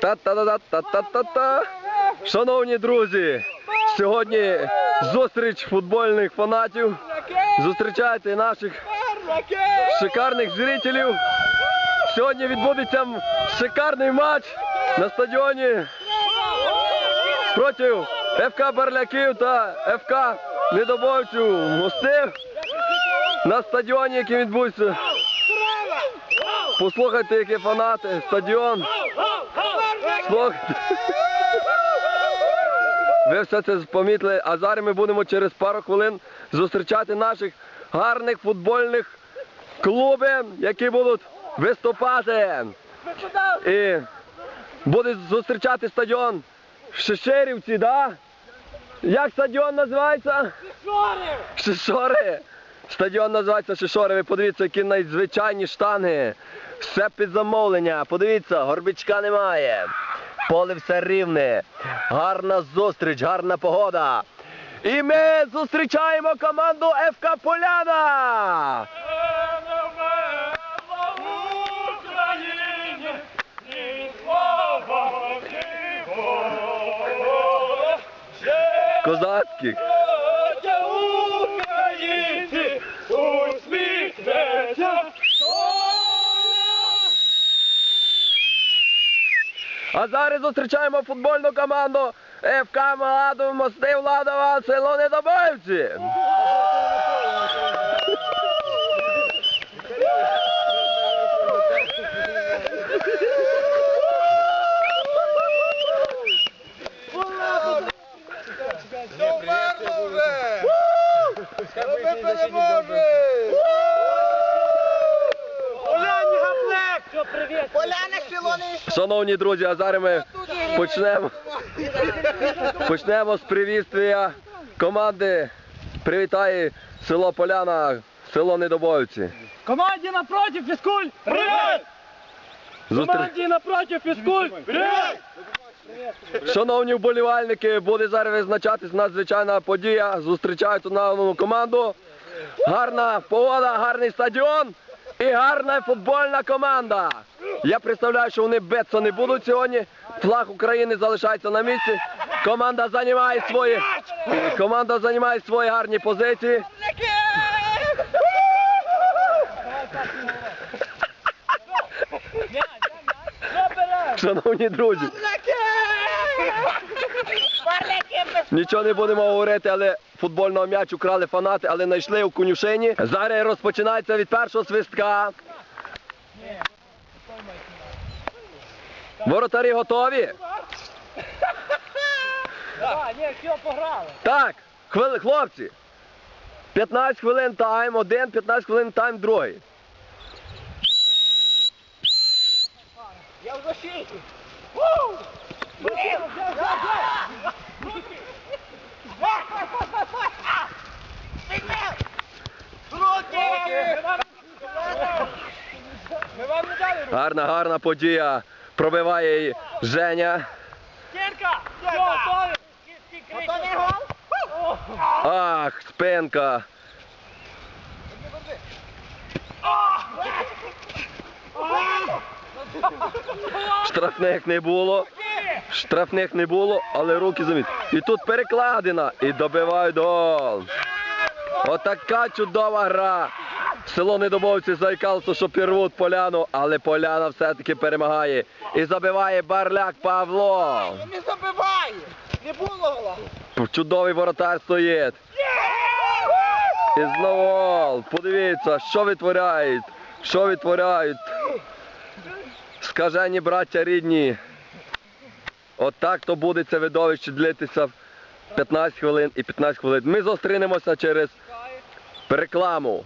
Та-та-та-та-та-та-та. Шановні друзі, сьогодні зустріч футбольних фанатів. Зустрічайте наших шикарних зрителів. Сьогодні відбудеться шикарний матч на стадіоні проти ФК Барляків та ФК Недобовців Мостив на стадіоні, який відбудеться. Послухайте, які фанати, стадіон. Слухайте. Ви все це помітили, а зараз ми будемо через пару хвилин зустрічати наших гарних футбольних клубів, які будуть виступати. І буде зустрічати стадіон в Шишерівці, да? Як стадіон називається? Шишори! Шишори. Стадіон називається Шишори. Ви подивіться, які найзвичайні штанги. Все під замовлення. Подивіться, горбичка немає. Поле все рівне. Гарна зустріч, гарна погода. І ми зустрічаємо команду ФК Поляна. Козацьких. А зараз зустрічаємо футбольну команду ФК Маладов, Мости Владова, село Недобивці. Померло вже! Ми переможемо! Поляна Шилони! Шановні друзі, а зараз ми почнемо, почнемо з привітствия команди. Привітає село Поляна, село Недобовці. Команді напротив, фізкуль! Привіт! Команді напротив, фізкуль! Привіт! Шановні вболівальники, буде зараз визначатись надзвичайна подія. Зустрічають одну команду. Гарна погода, гарний стадіон і гарна футбольна команда. Я представляю, що вони битися не будуть сьогодні. Флаг України залишається на місці. Команда займає свої команда займає свої гарні позиції. Шановні друзі, Нічого не будемо говорити, але футбольного м'ячу крали фанати, але знайшли у конюшині. Зараз розпочинається від першого свистка. Воротарі готові? Так, хвили, хлопці. 15 хвилин тайм, один, 15 хвилин тайм, другий. Я в защиті. Гарна, гарна подія. Пробиває її Женя. Ах, спинка. Штрафних не було. Штрафних не було, але руки заміт. І тут перекладина. І добивають гол. Отака чудова гра. Село Недобовці заїкалося, що пірвуть поляну, але поляна все-таки перемагає. І забиває барляк Павло. Не забиває! Не було! Чудовий воротар стоїть. І знову гол. Подивіться, що витворяють. Що витворяють. Скажені браття рідні. Отак то буде це видовище длитися 15 хвилин і 15 хвилин. Ми зустрінемося через рекламу.